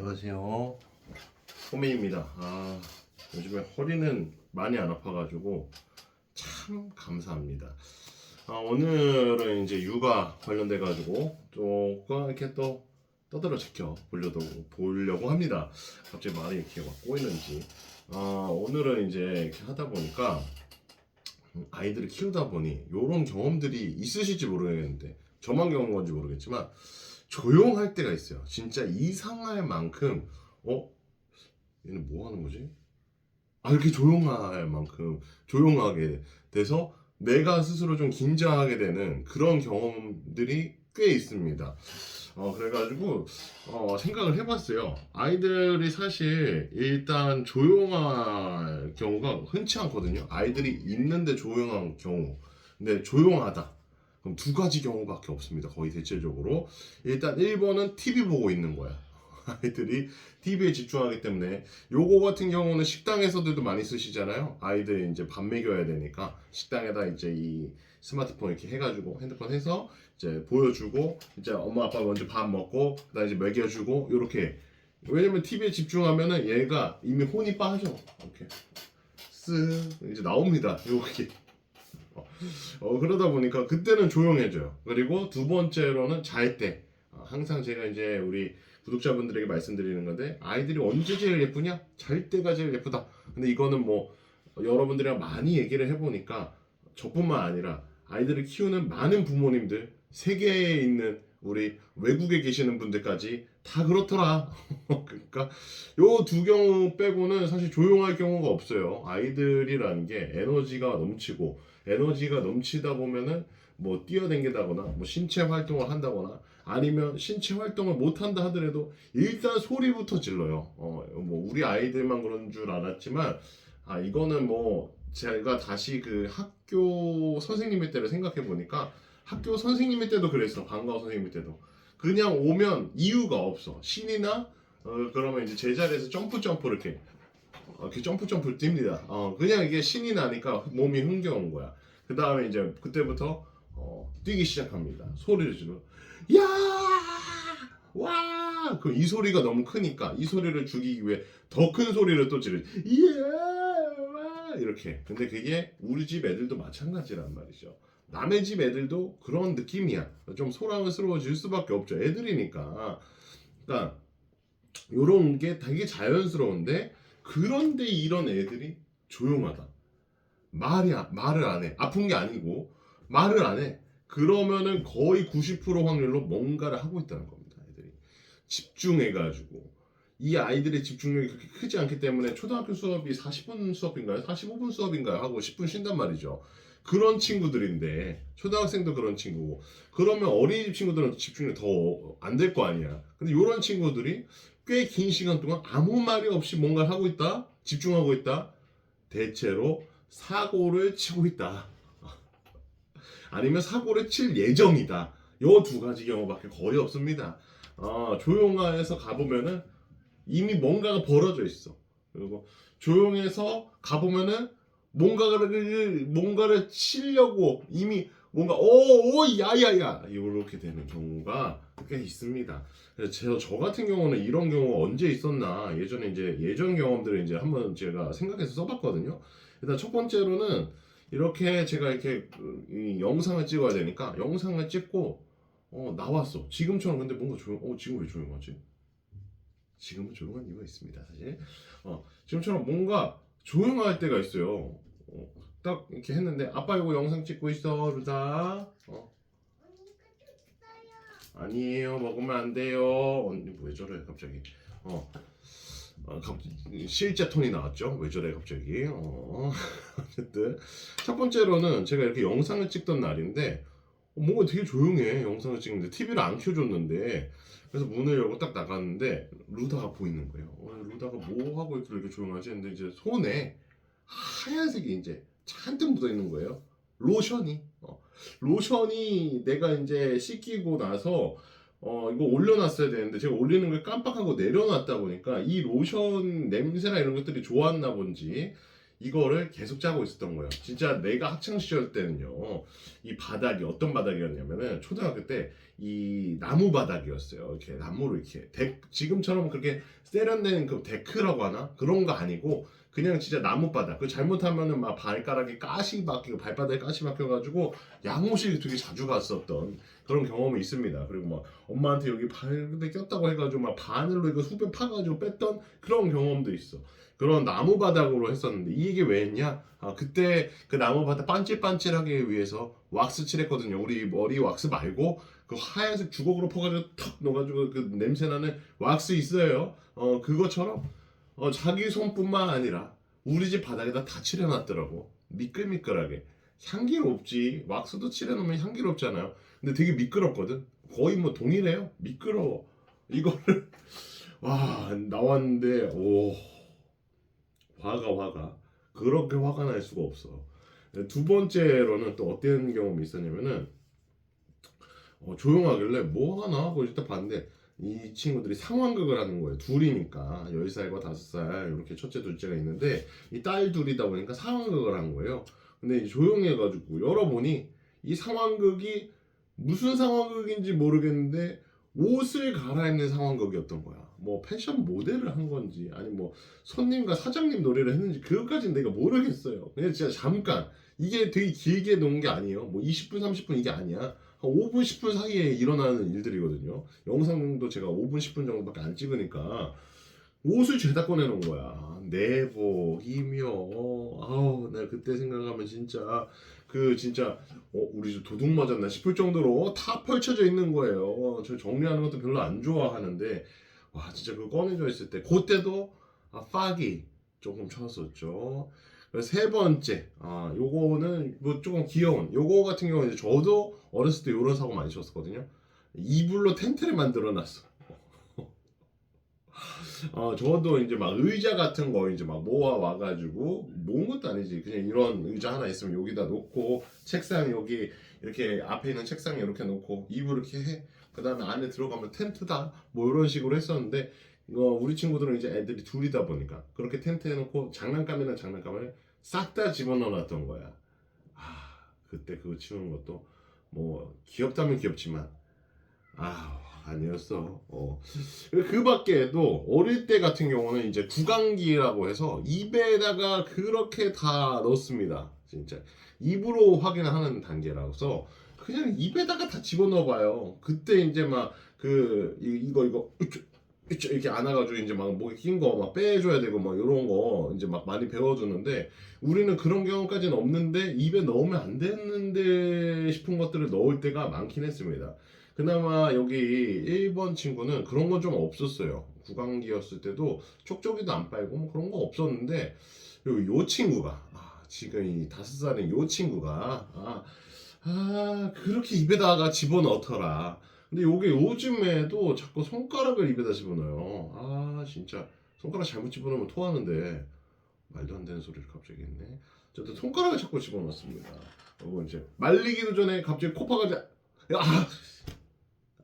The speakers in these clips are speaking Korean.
안녕하세요. 호메입니다. 아, 요즘에 허리는 많이 안 아파가지고 참 감사합니다. 아, 오늘은 이제 육아 관련돼가지고 조금 이렇게 또 떠들어 지켜 보려고, 보려고 합니다. 갑자기 말이 이렇게 막 꼬이는지. 아, 오늘은 이제 이렇게 하다 보니까 아이들을 키우다 보니 이런 경험들이 있으실지 모르겠는데 저만 겪은 건지 모르겠지만 조용할 때가 있어요. 진짜 이상할 만큼 어 얘는 뭐 하는 거지? 아 이렇게 조용할 만큼 조용하게 돼서 내가 스스로 좀 긴장하게 되는 그런 경험들이 꽤 있습니다. 어 그래가지고 어, 생각을 해봤어요. 아이들이 사실 일단 조용할 경우가 흔치 않거든요. 아이들이 있는데 조용한 경우. 근데 조용하다. 그럼 두 가지 경우밖에 없습니다. 거의 대체적으로. 일단 1번은 TV 보고 있는 거야. 아이들이 TV에 집중하기 때문에 요거 같은 경우는 식당에서들도 많이 쓰시잖아요. 아이들 이제 밥 먹여야 되니까 식당에다 이제 이 스마트폰 이렇게 해가지고 핸드폰 해서 이제 보여주고 이제 엄마 아빠 먼저 밥 먹고 그다음 이제 먹여주고 요렇게 왜냐면 TV에 집중하면은 얘가 이미 혼이 빠져 이렇게 쓱 이제 나옵니다. 요게 어, 그러다 보니까 그때는 조용해져요. 그리고 두 번째로는 잘 때. 어, 항상 제가 이제 우리 구독자분들에게 말씀드리는 건데 아이들이 언제 제일 예쁘냐? 잘 때가 제일 예쁘다. 근데 이거는 뭐 여러분들이랑 많이 얘기를 해보니까 저뿐만 아니라 아이들을 키우는 많은 부모님들 세계에 있는 우리 외국에 계시는 분들까지 다 그렇더라. 그러니까 요 두 경우 빼고는 사실 조용할 경우가 없어요. 아이들이라는 게 에너지가 넘치고 에너지가 넘치다 보면은 뭐 뛰어댕기다거나 뭐 신체 활동을 한다거나 아니면 신체 활동을 못 한다 하더라도 일단 소리부터 질러요. 어, 뭐 우리 아이들만 그런 줄 알았지만 아 이거는 뭐 제가 다시 그 학교 선생님일 때를 생각해 보니까 학교 선생님일 때도 그랬어. 방과후 선생님일 때도 그냥 오면 이유가 없어. 신이나 어, 그러면 이제 제자리에서 점프 점프 이렇게 어, 이렇게 점프 점프를 뜁니다. 어, 그냥 이게 신이 나니까 몸이 흥겨운 거야. 그 다음에 이제 그때부터 어, 뛰기 시작합니다. 소리를 지르. 야! 와! 그 이 소리가 너무 크니까 이 소리를 죽이기 위해 더 큰 소리를 또 지르. 예! 와! 이렇게. 근데 그게 우리 집 애들도 마찬가지란 말이죠. 남의 집 애들도 그런 느낌이야. 좀 소란스러워질 수밖에 없죠. 애들이니까. 그러니까 요런 게 되게 자연스러운데 그런데 이런 애들이 조용하다. 말이 안- 말을 안 해. 아픈 게 아니고 말을 안 해. 그러면은 거의 90% 확률로 뭔가를 하고 있다는 겁니다. 애들이 집중해 가지고 이 아이들의 집중력이 그렇게 크지 않기 때문에 초등학교 수업이 40분 수업인가요? 45분 수업인가요? 하고 10분 쉰단 말이죠. 그런 친구들인데 초등학생도 그런 친구고 그러면 어린이집 친구들은 집중력 더안 될 거 아니야. 근데 이런 친구들이 꽤 긴 시간 동안 아무 말이 없이 뭔가를 하고 있다, 집중하고 있다. 대체로 사고를 치고 있다. 아니면 사고를 칠 예정이다. 요 두 가지 경우밖에 거의 없습니다. 아, 조용화해서 가보면은 이미 뭔가가 벌어져 있어. 그리고 조용해서 가보면은 뭔가를 뭔가를 치려고 이미 뭔가 오 오 야야야 이렇게 되는 경우가 꽤 있습니다. 그래서 저, 저 같은 경우는 이런 경우가 언제 있었나 예전에 이제 예전 경험들을 이제 한번 제가 생각해서 써봤거든요. 일단 첫 번째로는 이렇게 제가 이렇게 이 영상을 찍어야 되니까 영상을 찍고 어 나왔어. 지금처럼 근데 뭔가 조용. 어 지금 왜 조용하지? 지금은 조용한 이유가 있습니다, 사실. 어 지금처럼 뭔가 조용할 때가 있어요. 어, 딱 이렇게 했는데 아빠 이거 영상 찍고 있어, 루다. 어 아니에요, 먹으면 안 돼요. 언니 왜 저래 갑자기? 어. 어, 갑, 실제 톤이 나왔죠? 왜 저래 갑자기? 어, 어쨌든 첫 번째로는 제가 이렇게 영상을 찍던 날인데 어, 뭔가 되게 조용해 영상을 찍는데 TV를 안 켜줬는데 그래서 문을 열고 딱 나갔는데 루다가 보이는 거예요. 어, 루다가 뭐 하고 이렇게 조용하지? 근데 이제 손에 하얀색이 이제 잔뜩 묻어 있는 거예요. 로션이 어, 로션이 내가 이제 씻기고 나서 어 이거 올려놨어야 되는데 제가 올리는 걸 깜빡하고 내려놨다 보니까 이 로션 냄새나 이런 것들이 좋았나 본지 이거를 계속 짜고 있었던 거예요. 진짜 내가 학창 시절 때는요 이 바닥이 어떤 바닥이었냐면은 초등학교 때 이 나무 바닥이었어요. 이렇게 나무로 이렇게 데, 지금처럼 그렇게 세련된 그 데크라고 하나 그런 거 아니고 그냥 진짜 나무 바닥. 그 잘못하면은 막 발가락에 가시 박히고 발바닥에 가시 박혀가지고 양호실 되게 자주 갔었던 그런 경험이 있습니다. 그리고 막 엄마한테 여기 발에 꼈다고 해가지고 막 바늘로 이거 후배 파가지고 뺐던 그런 경험도 있어. 그런 나무 바닥으로 했었는데 이게 왜 했냐? 아 그때 그 나무 바닥 반질반질하게 위해서 왁스 칠했거든요. 우리 머리 왁스 말고 그 하얀색 주걱으로 퍼가지고 턱 넣어가지고 그 냄새나는 왁스 있어요. 어 그것처럼 어 자기 손뿐만 아니라 우리 집 바닥에다 다 칠해놨더라고. 미끌미끌하게 향기롭지. 왁스도 칠해놓으면 향기롭잖아요. 근데 되게 미끄럽거든. 거의 뭐 동일해요. 미끄러워. 이거를 와 나왔는데 오 화가 화가 그렇게 화가 날 수가 없어. 두 번째로는 또 어떤 경험이 있었냐면은 어, 조용하길래 뭐 하나 하고 일단 봤는데 이 친구들이 상황극을 하는 거예요. 둘이니까 10살과 5살 이렇게 첫째 둘째가 있는데 이 딸 둘이다 보니까 상황극을 한 거예요. 근데 조용해가지고 열어보니 이 상황극이 무슨 상황극인지 모르겠는데 옷을 갈아입는 상황극이었던 거야. 뭐 패션 모델을 한 건지 아니 뭐 손님과 사장님 노래를 했는지 그것까지는 내가 모르겠어요. 그냥 진짜 잠깐 이게 되게 길게 놓은 게 아니에요. 뭐 20분 30분 이게 아니야. 한 5분 10분 사이에 일어나는 일들이거든요. 영상도 제가 5분 10분 정도밖에 안 찍으니까 옷을 죄다 꺼내놓은 거야. 내복이며 아우 내가 그때 생각하면 진짜 그 진짜 어 우리 집 도둑 맞았나 싶을 정도로 다 펼쳐져 있는 거예요. 저 정리하는 것도 별로 안 좋아하는데 와 진짜 그거 꺼내져 있을 때 그때도 아 파기 조금 쳤었죠. 세 번째 아 요거는 뭐 조금 귀여운 요거 같은 경우는 저도 어렸을 때 요런 사고 많이 쳤었거든요. 이불로 텐트를 만들어 놨어. 어, 저도 이제 막 의자 같은 거 이제 막 모아 와가지고 모은 것도 아니지 그냥 이런 의자 하나 있으면 여기다 놓고 책상 여기 이렇게 앞에 있는 책상에 이렇게 놓고 이불 이렇게 해 그다음에 안에 들어가면 텐트다 뭐 이런 식으로 했었는데 이거 우리 친구들은 이제 애들이 둘이다 보니까 그렇게 텐트 해놓고 장난감이나 장난감을 싹 다 집어넣어놨던 거야 아 그때 그거 치우는 것도 뭐 귀엽다면 귀엽지만 아 아니었어. 어. 그 밖에도 어릴 때 같은 경우는 이제 구강기라고 해서 입에다가 그렇게 다 넣습니다. 진짜 입으로 확인하는 단계라서 그냥 입에다가 다 집어넣어봐요. 그때 이제 막 그 이거 이거 이렇게 안아가지고 이제 막 목에 낀 거 막 빼줘야 되고 막 이런 거 이제 막 많이 배워주는데 우리는 그런 경우까지는 없는데 입에 넣으면 안 되는데 싶은 것들을 넣을 때가 많긴 했습니다. 그나마 여기 1번 친구는 그런 건 좀 없었어요. 구강기였을 때도 촉촉이도 안 빨고 뭐 그런 거 없었는데 요, 요 친구가 아, 지금 이 다섯 살인 요 친구가 아, 아 그렇게 입에다가 집어넣더라. 근데 요게 요즘에도 자꾸 손가락을 입에다 집어넣어요. 아 진짜 손가락 잘못 집어넣으면 토하는데 말도 안 되는 소리를 갑자기 했네. 저도 손가락을 자꾸 집어넣습니다. 어, 이제 말리기도 전에 갑자기 코파가 자- 아,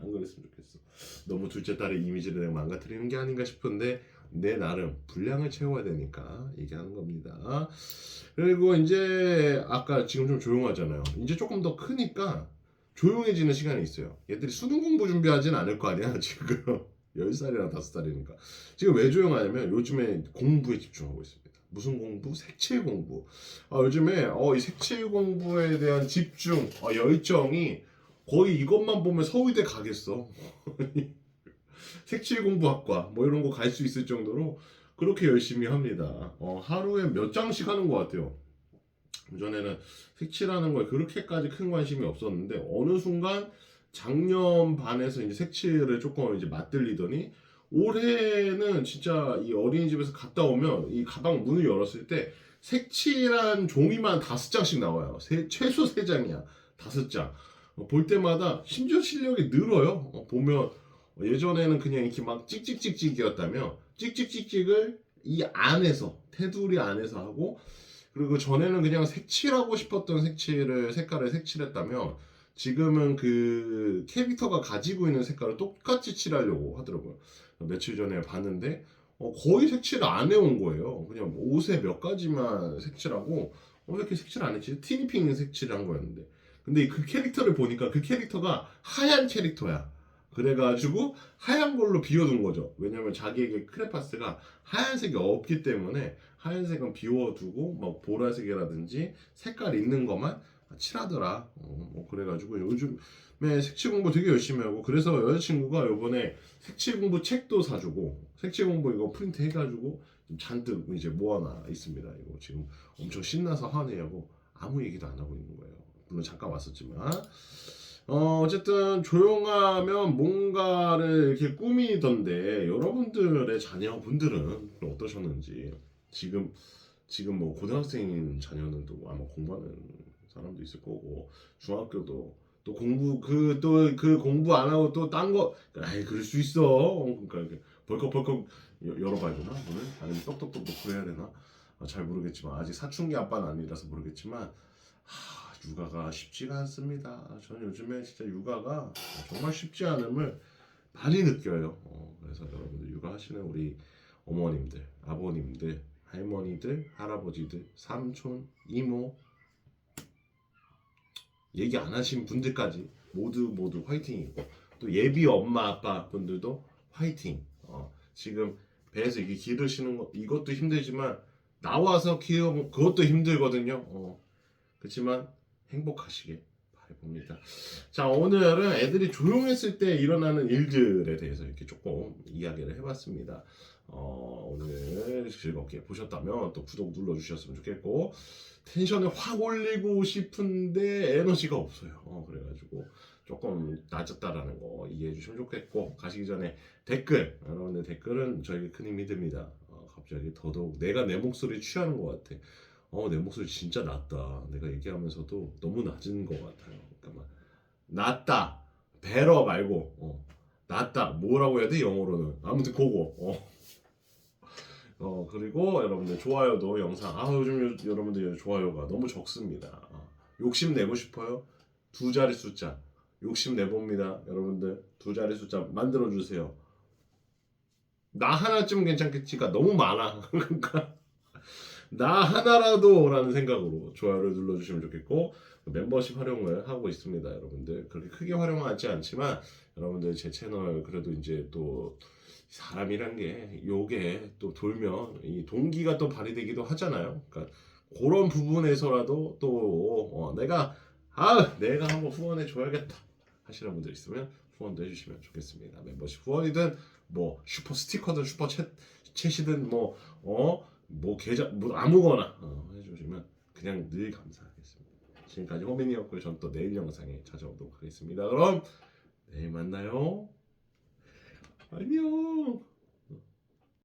안 그랬으면 좋겠어. 너무 둘째 딸의 이미지를 내가 망가뜨리는 게 아닌가 싶은데 내 나름 분량을 채워야 되니까 얘기하는 겁니다. 그리고 이제 아까 지금 좀 조용하잖아요. 이제 조금 더 크니까 조용해지는 시간이 있어요. 얘들이 수능 공부 준비하진 않을 거 아니야 지금 10살이랑 5살이니까 지금 왜 조용하냐면 요즘에 공부에 집중하고 있습니다. 무슨 공부? 색칠 공부. 아, 요즘에 어, 이 색칠 공부에 대한 집중, 어, 열정이 거의 이것만 보면 서울대 가겠어. 색칠 공부학과 뭐 이런 거 갈 수 있을 정도로 그렇게 열심히 합니다. 어, 하루에 몇 장씩 하는 것 같아요. 전에는 색칠하는 거에 그렇게까지 큰 관심이 없었는데 어느 순간 작년 반에서 이제 색칠을 조금 이제 맛들리더니 올해는 진짜 이 어린이집에서 갔다 오면 이 가방 문을 열었을 때 색칠한 종이만 다섯 장씩 나와요. 세- 최소 세 장이야. 다섯 장. 어, 볼 때마다 심지어 실력이 늘어요. 어, 보면 예전에는 그냥 이렇게 막 찍찍찍찍이었다면 찍찍찍찍을 이 안에서 테두리 안에서 하고 그리고 전에는 그냥 색칠하고 싶었던 색칠을 색깔을 색칠했다면 지금은 그 캐릭터가 가지고 있는 색깔을 똑같이 칠하려고 하더라고요. 며칠 전에 봤는데 어, 거의 색칠을 안 해온 거예요. 그냥 옷에 몇 가지만 색칠하고 어, 왜 이렇게 색칠 안 했지? 티니핑 색칠을 한 거였는데 근데 그 캐릭터를 보니까 그 캐릭터가 하얀 캐릭터야. 그래가지고 하얀 걸로 비워둔 거죠. 왜냐면 자기에게 크레파스가 하얀색이 없기 때문에 하얀색은 비워두고 막 보라색이라든지 색깔 있는 것만 칠하더라. 어, 뭐 그래가지고 요즘에 색칠 공부 되게 열심히 하고 그래서 여자친구가 요번에 색칠 공부 책도 사주고 색칠 공부 이거 프린트 해가지고 좀 잔뜩 이제 모아놔 있습니다. 이거 지금 엄청 신나서 하네하고 아무 얘기도 안 하고 있는 거예요. 물론 잠깐 왔었지만 어, 어쨌든 조용하면 뭔가를 이렇게 꾸미던데 여러분들의 자녀분들은 어떠셨는지 지금 지금 뭐 고등학생인 자녀는 또 아마 공부하는 사람도 있을 거고 중학교도 또 공부 그 또그 공부 안 하고 또 딴 거 아이 그럴 수 있어 그러니까 이렇게 벌컥벌컥 여- 열어봐야 되나 오늘 아니면 똑똑똑똑 그래야 되나 아, 잘 모르겠지만 아직 사춘기 아빠는 아니라서 모르겠지만 하, 육아가 쉽지가 않습니다. 저는 요즘에 진짜 육아가 정말 쉽지 않음을 많이 느껴요. 어, 그래서 여러분들 육아하시는 우리 어머님들, 아버님들, 할머니들, 할아버지들, 삼촌, 이모 얘기 안 하신 분들까지 모두 모두 화이팅이고 또 예비 엄마 아빠 분들도 화이팅. 어, 지금 배에서 이게 기르시는 거 이것도 힘들지만 나와서 키우면 그것도 힘들거든요. 어, 그렇지만 행복하시게 바라봅니다. 자 오늘은 애들이 조용했을 때 일어나는 일들에 대해서 이렇게 조금 이야기를 해봤습니다. 어, 오늘 즐겁게 보셨다면 또 구독 눌러주셨으면 좋겠고 텐션을 확 올리고 싶은데 에너지가 없어요. 어, 그래가지고 조금 낮았다라는 거 이해해 주시면 좋겠고 가시기 전에 댓글 여러분들 댓글은 저에게 큰 힘이 됩니다. 어, 갑자기 더더욱 내가 내 목소리 취하는 것 같아. 어, 내 목소리 진짜 낮다. 내가 얘기하면서도 너무 낮은 것 같아요. 그러니까 막 낮다, 베러 말고 어, 낮다. 뭐라고 해야 돼 영어로는 아무튼 그거. 어. 어 그리고 여러분들 좋아요도 영상 아 요즘 요- 여러분들 좋아요가 너무 적습니다. 어, 욕심 내고 싶어요? 두 자리 숫자 욕심 내봅니다. 여러분들 두 자리 숫자 만들어 주세요. 나 하나쯤 괜찮겠지가 너무 많아. 그러니까 나 하나라도라는 생각으로 좋아요를 눌러주시면 좋겠고 멤버십 활용을 하고 있습니다, 여러분들. 그렇게 크게 활용하지 않지만 여러분들 제 채널 그래도 이제 또 사람이란 게 요게 또 돌면 이 동기가 또 발휘되기도 하잖아요. 그러니까 그런 부분에서라도 또 어, 내가 아 내가 한번 후원해 줘야겠다 하시는 분들 있으면 후원도 해주시면 좋겠습니다. 멤버십 후원이든 뭐 슈퍼 스티커든 슈퍼 챗 챗이든 뭐어뭐 계좌 뭐 아무거나 어, 해주시면 그냥 늘 감사하겠습니다. 지금까지 호민이었고요. 전 또 내일 영상에 찾아오도록 하겠습니다. 그럼 내일 만나요. 안녕.